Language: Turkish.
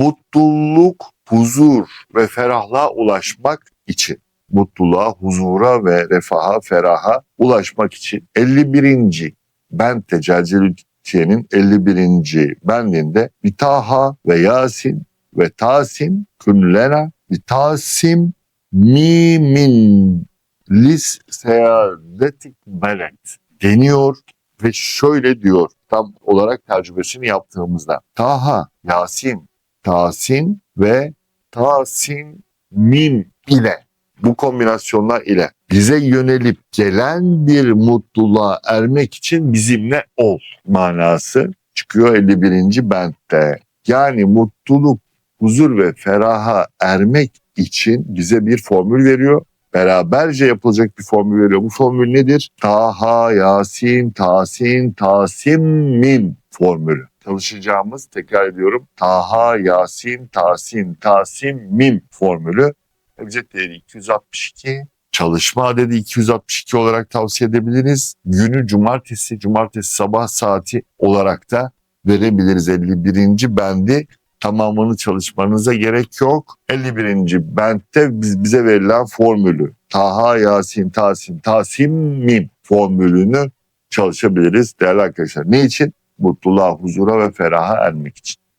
mutluluk, huzur ve ferahlığa ulaşmak için mutluluğa, huzura ve refaha, feraha ulaşmak için 51. Bent'te Celcelütiye'nin 51. bendinde Vitaha ve Yasin ve Tasim küllena Vitasim mimin lis seyadetik belet deniyor ve şöyle diyor tam olarak tercümesini yaptığımızda Taha, Yasin, Tasin ve Tasin mim ile bu kombinasyonlar ile bize yönelip gelen bir mutluluğa ermek için bizimle ol manası çıkıyor 51. bentte. Yani mutluluk, huzur ve feraha ermek için bize bir formül veriyor. Beraberce yapılacak bir formül veriyor. Bu formül nedir? Taha, Yasin, Tasin, Tasim, Mim formülü. Çalışacağımız tekrar ediyorum. Taha, Yasin, Tasin, Tasim, Mim formülü. Ebced değeri 262. Çalışma adedi 262 olarak tavsiye edebiliriz. Günü cumartesi, cumartesi sabah saati olarak da verebiliriz 51. bendi. Tamamını çalışmanıza gerek yok. 51. bentte biz, bize verilen formülü Taha, Yasin, Tasim, Tasim, Mim formülünü çalışabiliriz değerli arkadaşlar. Ne için? Mutluluğa, huzura ve feraha ermek için.